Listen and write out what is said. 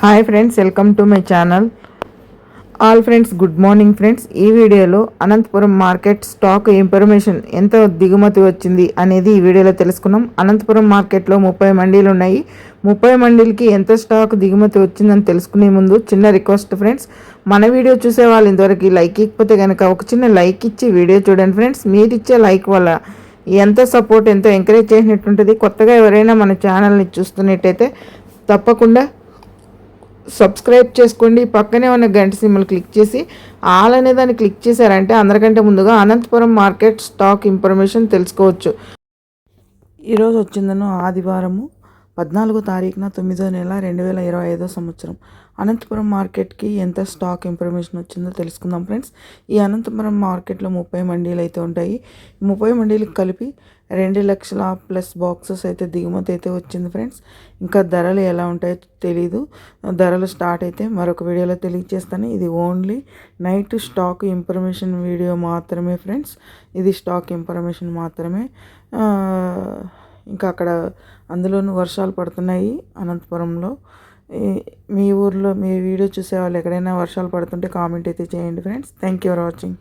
Hi friends welcome to my channel. All friends good morning friends. ఈ వీడియోలో Anantapuram market stock information ఎంత దిగుమతి వచ్చింది అనేది ఈ వీడియోలో తెలుసుకున్నాం. అనంతపురం మార్కెట్లో ముప్పై మండీలు ఉన్నాయి. ముప్పై మండీలకి ఎంత స్టాక్ దిగుమతి వచ్చిందని తెలుసుకునే ముందు చిన్న రిక్వెస్ట్ ఫ్రెండ్స్. మన వీడియో చూసే వాళ్ళు ఇంతవరకు లైక్ ఇకపోతే కనుక ఒక చిన్న లైక్ ఇచ్చి వీడియో చూడండి ఫ్రెండ్స్. మీరు ఇచ్చే లైక్ వల్ల ఎంత సపోర్ట్ ఎంతో ఎంకరేజ్ చేసినట్టుంటుంది కొత్తగా ఎవరైనా మన ఛానల్ని చూస్తున్నట్టయితే తప్పకుండా సబ్స్క్రైబ్ చేసుకోండి. పక్కనే ఉన్న గంట సింబల్ క్లిక్ చేసి ఆల్ అనే దాన్ని క్లిక్ చేశారంటే అందరికంటే ముందుగా అనంతపురం మార్కెట్ స్టాక్ ఇన్ఫర్మేషన్ తెలుసుకోవచ్చు. ఈరోజు వచ్చిందను ఆదివారము. పద్నాలుగో తారీఖున తొమ్మిదో నెల రెండు వేల ఇరవై ఐదో సంవత్సరం. అనంతపురం మార్కెట్కి ఎంత స్టాక్ ఇన్ఫర్మేషన్ వచ్చిందో తెలుసుకుందాం ఫ్రెండ్స్. ఈ అనంతపురం మార్కెట్లో ముప్పై మండీలు అయితే ఉంటాయి. ముప్పై మండీలకు కలిపి రెండు లక్షల ప్లస్ బాక్సెస్ అయితే దిగుమతి అయితే వచ్చింది ఫ్రెండ్స్. ఇంకా ధరలు ఎలా ఉంటాయో తెలీదు. ధరలు స్టార్ట్ అయితే మరొక వీడియోలో తెలియజేస్తాను. ఇది only night stock information video మాత్రమే ఫ్రెండ్స్. ఇది స్టాక్ ఇన్ఫర్మేషన్ మాత్రమే. ఇంకా అక్కడ అందులోనూ వర్షాలు పడుతున్నాయి అనంతపురంలో. మీ ఊర్లో మీ వీడియో చూసే వాళ్ళు ఎక్కడైనా వర్షాలు పడుతుంటే కామెంట్ అయితే చేయండి friends. Thank you for watching